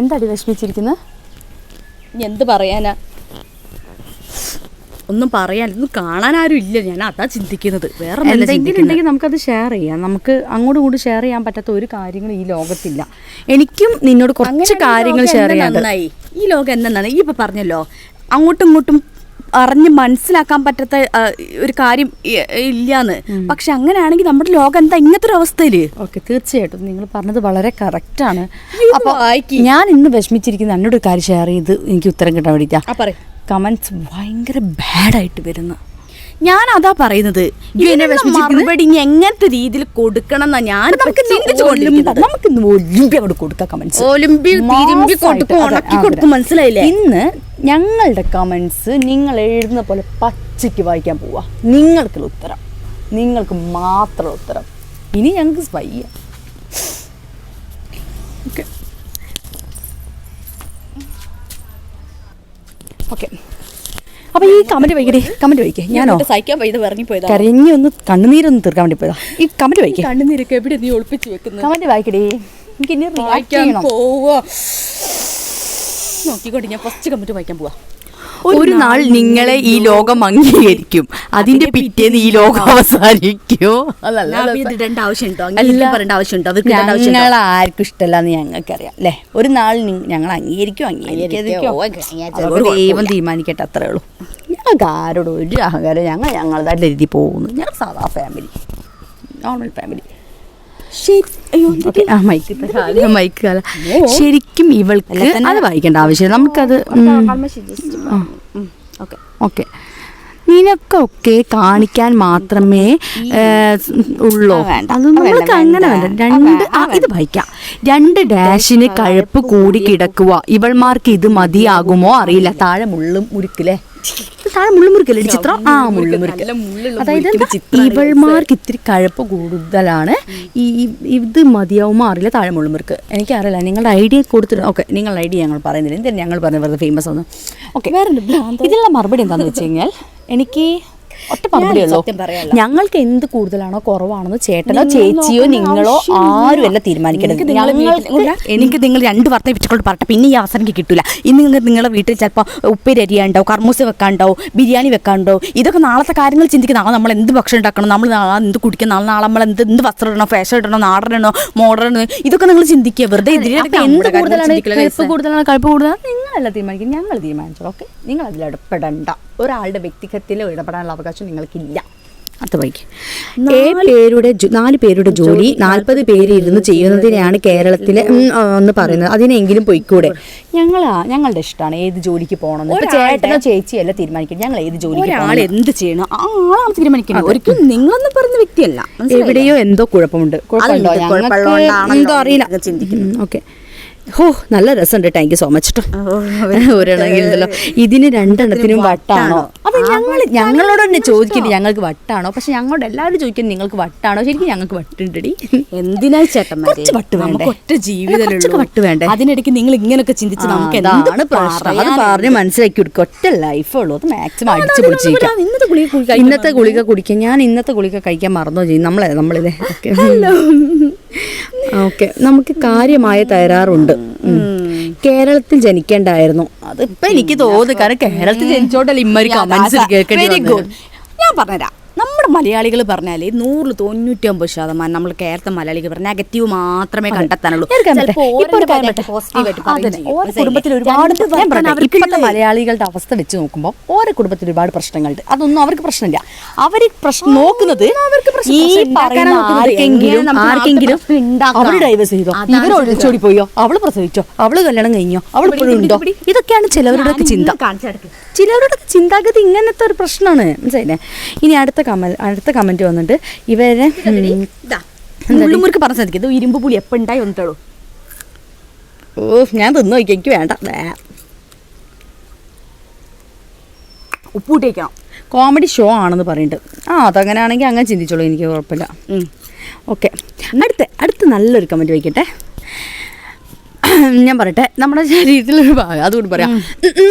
എന്താടി വിഷമിച്ചിരിക്കുന്നത് ഇനി എന്ത് പറയാനാ? ഒന്നും പറയാൻ ഒന്നും കാണാൻ ആരും ഇല്ല. ഞാൻ അതാ ചിന്തിക്കുന്നത്. വേറെ എന്തെങ്കിലും. ഉണ്ടെങ്കിൽ നമുക്കത് ഷെയർ ചെയ്യാം. നമുക്ക് അങ്ങോട്ടും ഇങ്ങോട്ടും ഷെയർ ചെയ്യാൻ പറ്റാത്ത ഒരു കാര്യങ്ങളും ഈ ലോകത്തില്ല. എനിക്കും നിന്നോട് കുറച്ച് കാര്യങ്ങൾ ഷെയർ ചെയ്യാൻ നന്നായി? ഈ ലോകം എന്നാണ് ഈ ഇപ്പൊ പറഞ്ഞല്ലോ അങ്ങോട്ടും ഇങ്ങോട്ടും അറിഞ്ഞ് മനസ്സിലാക്കാൻ പറ്റാത്ത ഒരു കാര്യം ഇല്ലാന്ന്. പക്ഷെ അങ്ങനെയാണെങ്കിൽ നമ്മുടെ ലോകം എന്താ ഇങ്ങനത്തെ ഒരു അവസ്ഥയിൽ? ഓക്കെ തീർച്ചയായിട്ടും. നിങ്ങൾ പറഞ്ഞത് വളരെ കറക്റ്റാണ് വായിക്ക്. ഞാൻ ഇന്ന് വിഷമിച്ചിരിക്കുന്ന എന്നോട് ഒരു കാര്യം ഷെയർ ചെയ്ത് എനിക്ക് ഉത്തരം കിട്ടാൻ വേണ്ടിയിട്ടാ. കമന്റ്സ് ഭയങ്കര ബാഡായിട്ട് വരുന്നു ഞാൻ അതാ പറയുന്നത് മറുപടി എങ്ങനത്തെ രീതിയിൽ കൊടുക്കണം എന്നാ ഞാൻ നമുക്ക് ഇന്ന് ഒലിമ്പി അങ്ങോട്ട് കൊടുക്കാം കമൻസ് ഒലിമ്പി തിരുമ്പി കൊടുക്കും ഉണക്കി കൊടുക്കും മനസ്സിലായില്ലേ? ഇന്ന് ഞങ്ങളുടെ കമന്റ്സ് നിങ്ങൾ എഴുതുന്ന പോലെ പച്ചയ്ക്ക് വായിക്കാൻ പോവാ. നിങ്ങൾക്കുള്ള ഉത്തരം. നിങ്ങൾക്ക് മാത്രം ഉത്തരം. ഇനി ഞങ്ങൾക്ക് വയ്യ ഓക്കെ ഓക്കെ അപ്പൊ ഈ കമന്റ് വായിക്കട്ടെ കമന്റ് വായിക്കേ. ഞാനോ? സഹിക്കാൻ പോയത് ഇറങ്ങിപ്പോയതാ കരഞ്ഞു ഒന്ന് കണ്ണുനീരൊന്ന് തീർക്കാൻ വേണ്ടി പോയതാ. ഈ കമന്റ് വായിക്കേ. കണ്ണുനീരൊക്കെ എവിടെ നീ ഒളിപ്പിച്ചു വെക്കുന്നത് കമന്റ് വായിക്കടേ. എനിക്ക് ഇനി വായിക്കാൻ ചെയ്യണം. പോവാ. നോക്കിക്കോട്ടെ ഞാൻ ഫസ്റ്റ് കമന്റ് വായിക്കാൻ പോവാ. ഒരു നാൾ നിങ്ങളെ ഈ ലോകം അംഗീകരിക്കും. അതിന്റെ പിറ്റേന്ന് ഈ ലോകം അവസാനിക്കോ. ഞങ്ങൾ ആർക്കും ഇഷ്ടമല്ലെന്ന് ഞങ്ങൾക്കറിയാം അല്ലേ? ഒരു നാൾ ഞങ്ങൾ അംഗീകരിക്കും അംഗീകരിക്കും ദൈവം. തീരുമാനിക്കട്ടെ അത്രേ ഉള്ളൂ. ഞങ്ങൾക്ക് ആരോടും ഒരു അഹങ്കാരം? ഞങ്ങൾ ഞങ്ങളുടേതായിട്ട് എഴുതി പോകുന്നു. ഞങ്ങൾ സാധാ ഫാമിലി നോർമൽ ഫാമിലി മൈക്ക്. ശരിക്കും ഇവൾക്ക് അത് വായിക്കേണ്ട ആവശ്യമില്ല. നമുക്കത്. ഓക്കെ. നിനക്കൊക്കെ കാണിക്കാൻ മാത്രമേ ഉള്ളൂ. അത് നമ്മൾക്ക് അങ്ങനെ വേണ്ട. രണ്ട് ആ, ഇത് വായിക്കാം. രണ്ട് ഡാഷിന് കഴുപ്പ് കൂടി കിടക്കുക ഇവൾമാർക്ക് ഇത് മതിയാകുമോ? അറിയില്ല. താഴെ മുള്ളും മുറുക്കില്ലേ ഇത് താഴെ മുള്ളുമുറുക്കല്ലേ? ചിത്രം? ആ മുള്ളും മുറുക്ക് നല്ല മുള്ളുള്ള അതായത് ഇവൾമാർക്ക് ഇത്തിരി കഴപ്പ് കൂടുതലാണ്. ഈ ഇത് മതിയാവും അറിയില്ല. താഴെ മുള്ളുമുറുക്ക്. എനിക്കറിയില്ല. നിങ്ങളുടെ ഐഡിയ കൊടുത്തിട്ട് ഓക്കെ നിങ്ങളുടെ ഐഡിയ ഞങ്ങൾ പറയുന്നില്ല. എന്തായാലും ഞങ്ങൾ പറഞ്ഞ വെറുതെ ഫേമസ് ഒന്ന് ഓക്കെ ഇതിനുള്ള മറുപടി എന്താണെന്ന് വെച്ച് കഴിഞ്ഞാൽ എനിക്ക് ഒറ്റ മറുപടി ഉള്ളൂ. സത്യം പറയാലോ. ഞങ്ങൾക്ക് എന്ത് കൂടുതലാണോ കുറവാണെന്ന് ചേട്ടനോ ചേച്ചിയോ നിങ്ങളോ ആരും അല്ല തീരുമാനിക്കരുത്. എനിക്ക് നിങ്ങൾ രണ്ട് വർത്തം വെച്ചുകൊണ്ട് പറട്ടെ പിന്നെ ഈ അവസരം കിട്ടില്ല ഇന്ന് നിങ്ങൾ നിങ്ങളുടെ വീട്ടിൽ ചിലപ്പോൾ ഉപ്പേരി അരിയാണ്ടാവും കർമ്മൂസ വെക്കാണ്ടാവും ബിരിയാണി വെക്കാണ്ടോ ഇതൊക്കെ നാളത്തെ കാര്യങ്ങൾ ചിന്തിക്കുന്ന നാളെ നമ്മൾ എന്ത് ഭക്ഷണം ഉണ്ടാക്കണം നമ്മൾ നാളെ എന്ത് കുടിക്കണം നാളെ നാളെ നമ്മൾ എന്ത് എന്ത് വസ്ത്രം ഇടണോ ഫാഷൻ ഇടണോ നാടൻ ഇടണോ മോഡേൺ ഇതൊക്കെ നിങ്ങൾ ചിന്തിക്കുക. വെറുതെ എന്ത് കൂടുതലാണ്? കഴിപ്പ് കൂടുതലാണ്? കഴിപ്പ് കൂടുതലാണ്? നിങ്ങളല്ല തീരുമാനിക്കും ഞങ്ങൾ തീരുമാനിച്ചോളൂ ഓക്കെ? നിങ്ങൾ അതിൽ ഇടപെടണ്ട. ഒരാളുടെ വ്യക്തിഗതത്തിൽ ഇടപെടാനുള്ള അവകാശം നിങ്ങൾക്കില്ല. അത് വൈകി. പേരുടെ നാല് പേരുടെ ജോലി നാൽപ്പത് പേര് ഇരുന്ന് ചെയ്യുന്നതിനെയാണ് കേരളത്തിലെ എന്ന് പറയുന്നത്. അതിനെങ്കിലും പൊയ്ക്കൂടെ? ഞങ്ങൾ ഞങ്ങളുടെ ഇഷ്ടമാണ് ഏത് ജോലിക്ക് പോകണം ചേട്ടനോ ചേച്ചിയല്ല തീരുമാനിക്കും ഞങ്ങൾ ഏത് ജോലി ഒരാൾ എന്ത് ചെയ്യണം? ആ ആളാണ് തീരുമാനിക്കുന്നത്. ഒരിക്കലും നിങ്ങളൊന്നും പറയുന്ന വ്യക്തിയല്ല. എവിടെയോ എന്തോ കുഴപ്പമുണ്ട്. എന്തോ അറിയില്ല. ഓക്കെ. ഹോ നല്ല രസമുണ്ട്. താങ്ക് യു സോ മച്ച് കേട്ടോ ഒരെണ്ണമെങ്കിലല്ലോ ഇതിന് രണ്ടെണ്ണത്തിനും വട്ടാണോ? അപ്പൊ ഞങ്ങൾ ഞങ്ങളോട് തന്നെ ചോദിക്കില്ല ഞങ്ങൾക്ക് വട്ടാണോ? പക്ഷെ ഞങ്ങളോട് എല്ലാവരും ചോദിക്കുന്നത് നിങ്ങൾക്ക് വട്ടാണോ? ശരിക്കും ഞങ്ങൾക്ക് വട്ടുണ്ടടി. എന്തിനായി ചേട്ടന്മാരെ? കുറച്ച് വട്ട് വേണ്ട? ഒറ്റ ഉള്ളൂ. വട്ട് വേണ്ട? അതിനിടയ്ക്ക് നിങ്ങൾ ഇങ്ങനെയൊക്കെ ചിന്തിച്ച് നമുക്ക് എന്താണ് പ്രശ്നം? അത്? പറഞ്ഞ് മനസ്സിലാക്കി കൊടുക്കും. ഒറ്റ ലൈഫുള്ളൂ ഉള്ളൂ. അത് മാക്സിമം അടിച്ചു അതിനൊന്നും ഇന്നത്തെ ഗുളിക ഇന്നത്തെ ഗുളിക കുടിക്കാൻ ഞാൻ ഇന്നത്തെ ഗുളിക കഴിക്കാൻ മറന്നോ. ചെയ്യും നമ്മളെ നമ്മളിതേ ഓക്കെ. ഓക്കെ. നമുക്ക് കാര്യമായ തകരാറുണ്ട്. ഉം. കേരളത്തിൽ ജനിക്കേണ്ടായിരുന്നു. അതിപ്പോ എനിക്ക് തോന്നുന്നു. കാരണം കേരളത്തിൽ ജനിച്ചോട്ടല്ലേ ഇമ്മര് കമന്റ്സ് കേൾക്കേണ്ടി ഞാൻ പറഞ്ഞുതരാം. നമ്മുടെ മലയാളികൾ പറഞ്ഞാൽ നൂറിൽ തൊണ്ണൂറ്റി ഒമ്പത് ശതമാനം നമ്മൾ കേരളത്തെ മലയാളികൾ പറഞ്ഞ നെഗറ്റീവ് മാത്രമേ കണ്ടെത്താനുള്ളൂ. ഓരോ? കുടുംബത്തിൽ ഒരുപാട്. ഇപ്പോഴത്തെ മലയാളികളുടെ അവസ്ഥ വെച്ച് നോക്കുമ്പോൾ ഓരോ കുടുംബത്തിൽ ഒരുപാട് പ്രശ്നങ്ങളുണ്ട്. അതൊന്നും അവർക്ക് പ്രശ്നമില്ല. അവർ പ്രശ്നം നോക്കുന്നത് ഈ ആർക്കെങ്കിലും ആർക്കെങ്കിലും ഡൈവേഴ്സ് ചെയ്തോ? ഇവർ ഒളിച്ചോടി പോയോ? അവൾ പ്രസവിച്ചോ? അവൾ കല്യാണം കഴിഞ്ഞോ? അവൾ ഇപ്പോഴും ഉണ്ടോ? ഇതൊക്കെയാണ് ചിലവരുടെ ചിന്ത. ചിലവരുടെ ചിന്താഗതി ഇങ്ങനത്തെ ഒരു പ്രശ്നമാണ്. മനസ്സിലായില്ലേ? ഇനി അടുത്ത കമന്റ് അടുത്ത കമന്റ് വന്നിട്ട് ഇവരെ മുള്ളുമുറുക്ക് പറഞ്ഞ സാധിക്കും ഇത് ഇരുമ്പ് പുളി എപ്പോൾ ഉണ്ടായി വന്നിട്ടുള്ളൂ ഓ ഞാൻ തിന്നു നോക്കി എനിക്ക് വേണ്ട. ഉപ്പൂട്ടിക്കണം കോമഡി ഷോ ആണെന്ന് പറയുന്നുണ്ട് ആ അതങ്ങനെ ആണെങ്കിൽ അങ്ങനെ ചിന്തിച്ചോളൂ എനിക്ക് കുഴപ്പമില്ല. ഓക്കെ അടുത്ത അടുത്ത നല്ലൊരു കമന്റ് വയ്ക്കട്ടെ. ഞാൻ പറയട്ടെ നമ്മുടെ ശരീരത്തിലൊരു ഭാഗം അതുകൊണ്ട് പറയാം.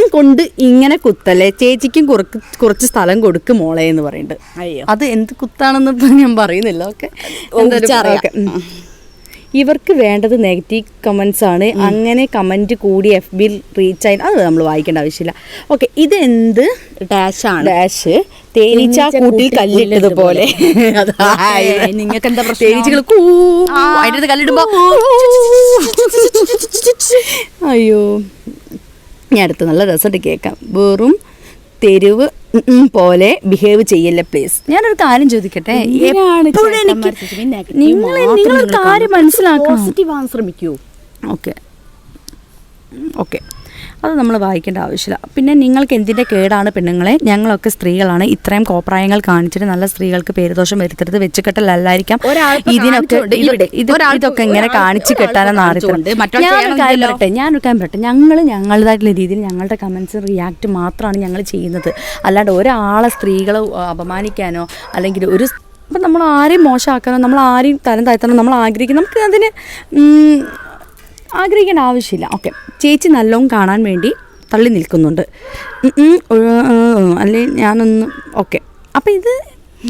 കൊണ്ട് ഇങ്ങനെ കുത്തല്ലേ? ചേച്ചിക്കും കുറച്ച് കുറച്ച് സ്ഥലം കൊടുക്ക് മോളെ എന്ന് പറയുന്നുണ്ട് അയ്യോ. അത് എന്ത് കുത്താണെന്ന് ഞാൻ പറയുന്നില്ല ഓക്കെ? ഊഹിച്ചറിയാം. ഇവർക്ക് വേണ്ടത് നെഗറ്റീവ് കമൻസ് ആണ് അങ്ങനെ കമന്റ് കൂടി എഫ് ബിയിൽ റീച്ച് ആയി അത് നമ്മൾ വായിക്കേണ്ട ആവശ്യമില്ല ഓക്കെ ഇതെന്ത് ഡാഷ് ആണ് ഡാഷ് തേനീച്ച കൂട്ടിൽ കല്ലിട്ടതുപോലെ നിങ്ങൾക്ക് എന്താ പ്രശ്നം തേനീച്ചകൾ അതിന്റെ കല്ലിടുമ്പോ അയ്യോ ഞാൻ അടുത്ത് നല്ല രസമായിട്ട് കേൾക്കാം വെറും തെരുവ് പോലെ ബിഹേവ് ചെയ്യല്ല പ്ലീസ് ഞാനൊരു കാര്യം ചോദിക്കട്ടെ? എപ്പോഴും എനിക്ക് നിങ്ങൾ കാര്യം ആവാൻ ശ്രമിക്കൂ ഓക്കെ ഓക്കെ അത് നമ്മൾ വായിക്കേണ്ട ആവശ്യമില്ല. പിന്നെ നിങ്ങൾക്ക് എന്തിന്റെ കേടാണ് പെണ്ണുങ്ങളെ? ഞങ്ങളൊക്കെ സ്ത്രീകളാണ്. ഇത്രയും കോപ്രായങ്ങൾ കാണിച്ചിട്ട് നല്ല സ്ത്രീകൾക്ക് പേരുദോഷം വരുത്തരുത്. വെച്ച് കെട്ടലല്ലായിരിക്കാം ഇതിനൊക്കെ ഇതൊക്കെ ഇങ്ങനെ കാണിച്ചു കെട്ടാനാണ് ഒരാൾക്ക് ഞാൻ ഞാനൊരു കാര്യം പറയട്ടെ? ഞാനൊരു കാര്യം പറയട്ടെ? ഞങ്ങൾ ഞങ്ങളുടേതായിട്ടുള്ള രീതിയിൽ ഞങ്ങളുടെ കമൻസ് റിയാക്ട് മാത്രമാണ് ഞങ്ങൾ ചെയ്യുന്നത്. അല്ലാണ്ട് ഒരാളെ സ്ത്രീകളെ അപമാനിക്കാനോ അല്ലെങ്കിൽ ഒരു അപ്പം നമ്മൾ ആരെയും മോശമാക്കാനോ നമ്മൾ ആരെയും തരം താഴ്ത്താനോ നമ്മൾ ആഗ്രഹിക്കുന്നു. നമുക്ക് അതിന് ആഗ്രഹിക്കേണ്ട ആവശ്യമില്ല. ഓക്കെ. ചേച്ചി നല്ലോണം കാണാൻ വേണ്ടി തള്ളി നിൽക്കുന്നുണ്ട്. അല്ലെങ്കിൽ ഞാനൊന്ന് ഓക്കെ. അപ്പം ഇത്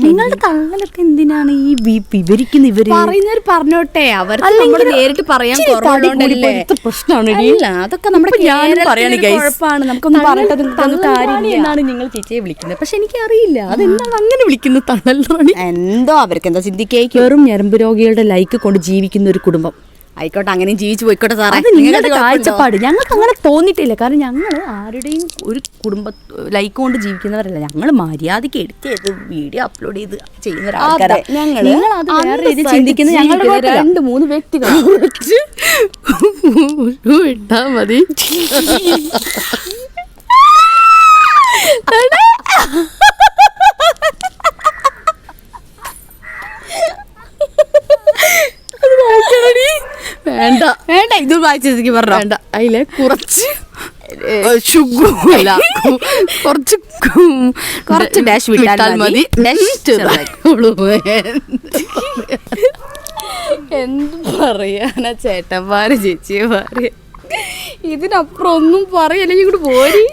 നിങ്ങളുടെ തള്ളലൊക്കെ എന്തിനാണ് ഈ വി- വിവരിക്കുന്ന ഇവർ? പറയുന്നവർ പറഞ്ഞോട്ടെ. നമ്മൾ നേരിട്ട് പറയാൻ പ്രശ്നമാണ്. അല്ല അതൊക്കെ നമ്മുടെ. കുഴപ്പമാണ്. നമുക്കൊന്നും പറഞ്ഞിട്ട് എന്നാണ് നിങ്ങൾ ചേച്ചിയെ വിളിക്കുന്നത്. പക്ഷെ എനിക്ക് അറിയില്ല അതെന്താണ് അങ്ങനെ വിളിക്കുന്നത് തള്ളൽ എന്തോ അവർക്ക് എന്താ ചിന്തിക്കേക്കും വെറും ഞരമ്പ് രോഗികളുടെ ലൈക്ക് കൊണ്ട് ജീവിക്കുന്ന ഒരു കുടുംബം. ആയിക്കോട്ടെ അങ്ങനെയും ജീവിച്ചു പോയിക്കോട്ടെ സാറേ. അത് നിങ്ങളുടെ? കാഴ്ചപ്പാട്. ഞങ്ങൾക്ക് അങ്ങനെ തോന്നിയിട്ടില്ല. കാരണം ഞങ്ങൾ ആരുടെയും ഒരു കുടുംബ ലൈക്ക് കൊണ്ട് ജീവിക്കുന്നവരല്ല. ഞങ്ങൾ മര്യാദയ്ക്ക് എഡിറ്റ് ചെയ്ത് വീഡിയോ അപ്ലോഡ് ചെയ്ത് ചെയ്യുന്ന നിങ്ങൾ അത് വേറെ രീതിയിൽ അന്തസ്സായിട്ട് ചിന്തിക്കുന്നത് ഞങ്ങളുടെ രണ്ട് മൂന്ന് വ്യക്തികൾ. ഇട്ടാ മതി അത് വായിക്കണെടി. വേണ്ട ഇത് വായിച്ചെനിക്ക് പറഞ്ഞു. വേണ്ട അതിലെ കുറച്ച് കുറച്ച് കുറച്ച് ഡാഷ് വിട്ടാൽ മതി. എന്ത് പറയാനാ ചേട്ടന്മാര് ചേച്ചിയെ പറയാ ഇതിനപ്പുറം ഒന്നും പറയല്ലേ ഇങ്ങോട്ട് പോരി.